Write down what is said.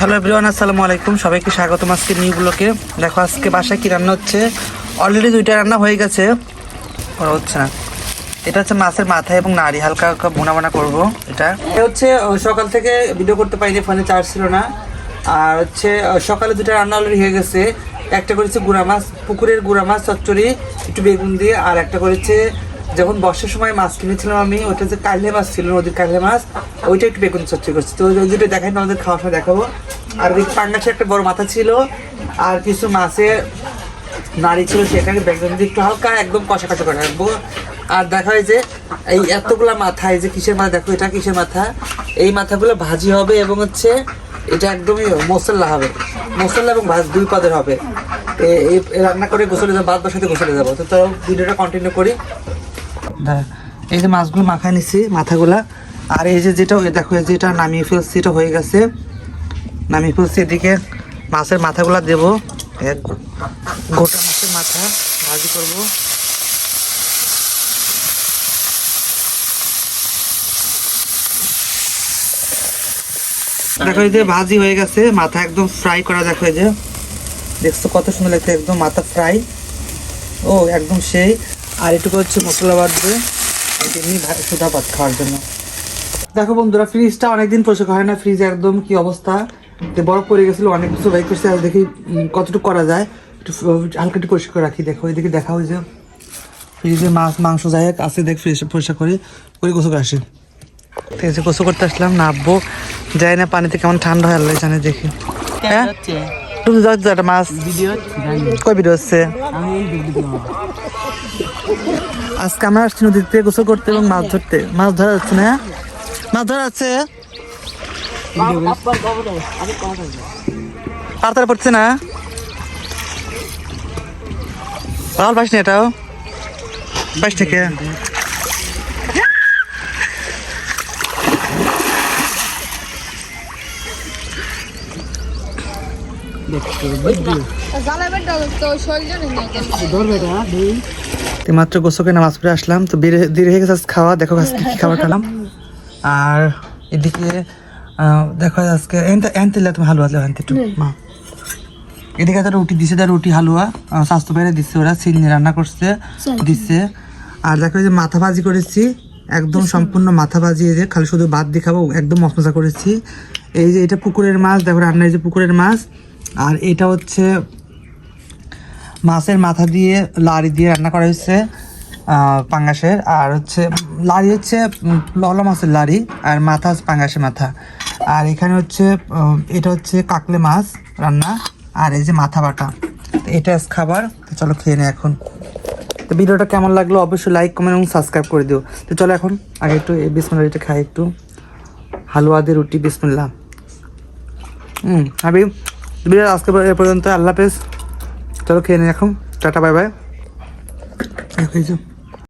Hello everyone, আসসালামু আলাইকুম। সবাইকে স্বাগতম আজকে নিউ ব্লকে দেখো, আজকে বাসায় কি রান্না হচ্ছে? অলরেডি দুইটা রান্না হয়ে গেছে। করা হচ্ছে না। এটা হচ্ছে মাছের মাথা এবং নাড়ি। হালকা হালকা বোনা বোনা করব এটা। এটা হচ্ছে সকাল থেকে ভিডিও করতে পারিনি, ফোনে চার্জ ছিল না। আর হচ্ছে সকালে দুটা রান্না অলরেডি হয়ে গেছে। একটা করেছে গুড়া মাছ, পুকুরের গুড়া মাছ, চচ্চড়ি, একটু বেগুন দিয়ে, আর একটা করেছে যখন বর্ষার সময় মাছ কিনেছিলাম আমি ওটা যে কাইলে মাছ ছিল, নদীর কাইলে মাছ, ওইটা একটু বেগুন চচ্চড়ি করছি। তো ওই দুটো দেখাই আমাদের খাওয়ার সময় দেখাবো। আর ওই পাঙ্গাসের একটা বড় মাথা ছিল, আর কিছু মাছের নাড়ি ছিল সেখানে বেগুন দিয়ে একটু হালকা একদম কষা কষা করে রাখব। আর দেখা হয় যে, এই এতগুলা মাথা, এই যে কিসের মাথা, দেখো এটা কিসের মাথা? এই মাথাগুলো ভাজি হবে এবং হচ্ছে এটা একদমই মশলা হবে। মশলা এবং ভাজ দুই পদের হবে। রান্না করে গোসলে যাব বাদ বাসাতে গোসলে যাব। তো তো ভিডিওটা কন্টিনিউ করি। এই যে মাছগুলো মাখায় নিছি, মাথাগুলা। আর এই যে যেটা দেখো, এই যে এটা নামিয়ে ফেলছি, এটা হয়ে গেছে। নামিয়ে ফেলছি, এদিকে মাছের মাথাগুলা দেবো। এক গোটা মাছের মাথা ভাজি করব। দেখো, এই যে ভাজি হয়ে গেছে, মাথা একদম ফ্রাই করা দেখো, এই যে। দেখছ কত সুন্দর লাগছে, একদম মাথা ফ্রাই ও, একদম সেই। আর এটুকু হচ্ছে মশলা বাটবে। এমনি সুধা ভাত খাওয়ার জন্য। দেখো বন্ধুরা ফ্রিজটা অনেকদিন পরিষ্কার হয় না। ফ্রিজ একদম কি অবস্থা? বরফ পড়ে গেছিল অনেক কিছু বাইক করছে আর দেখি কতটুকু করা যায়। একটু হালকা একটু পরিষ্কার রাখি। দেখো এদিকে দেখা হয়েছে। ফ্রিজে মাছ মাংস যাই হোক আছে দেখ ফ্রিজ পরিষ্কার করি। করে গোসল করে আসি? ঠিক আছে গোসল করতে আসলাম নামবো। যাই না পানিতে কেমন ঠান্ডা হয় আল্লাহ জানে দেখি। হ্যাঁ? তুমি যাও একটা মাছ। কই ভিডিও হচ্ছে? আজকে আমরা আসছি নদীতে গোসল করতে এবং মাছ ধরতে। মাছ ধরা যাচ্ছে না? মাছ ধরা যাচ্ছে? পাতার পড়ছে না? ভালো পাস না এটাও? পাইস থেকে? মাত্র গোসল করে নামাজ পড়ে আসলাম তো বের দেরি হয়ে গেছে খাওয়া দেখো আজকে কি খাবার খেলাম। আর এদিকে দেখো আজকে এনতে তুমি হালুয়া দিলে এনতে একটু মা। এদিকে একটা রুটি দিছে তার রুটি হালুয়া স্বাস্থ্য বাইরে দিচ্ছে ওরা চিনি রান্না করছে দিচ্ছে আর দেখো যে মাথা ভাজি করেছি একদম সম্পূর্ণ মাথা ভাজি এই যে খালি শুধু ভাত দিয়ে খাব একদম মশমশা করেছি। এই যে এটা পুকুরের মাছ দেখো রান্না এই যে পুকুরের মাছ আর এটা হচ্ছে মাছের মাথা দিয়ে লাড়ি দিয়ে রান্না করা হয়েছে পাঙ্গাসের। আর হচ্ছে, লাড়ি হচ্ছে ললা মাছের লাড়ি, আর মাথা হচ্ছে পাঙ্গাসের মাথা। আর এখানে হচ্ছে এটা হচ্ছে কাকলে মাছ রান্না, আর এই যে মাথা বাটা। তো এটা খাবার, তো চলো খেয়ে নে এখন। তো ভিডিওটা কেমন লাগল অবশ্যই লাইক কমেন্ট এবং সাবস্ক্রাইব করে দিও। তো চলো এখন, আগে একটু এই বিসমিল্লা এটা খাই, একটু হালুয়া দিয়ে রুটি বিসমিল্লা হুম, হাবিব? ভিডিও আজকে এ পর্যন্ত আল্লাহ হাফেজ। চলো খেয়ে নিন এখন। Tata bye bye.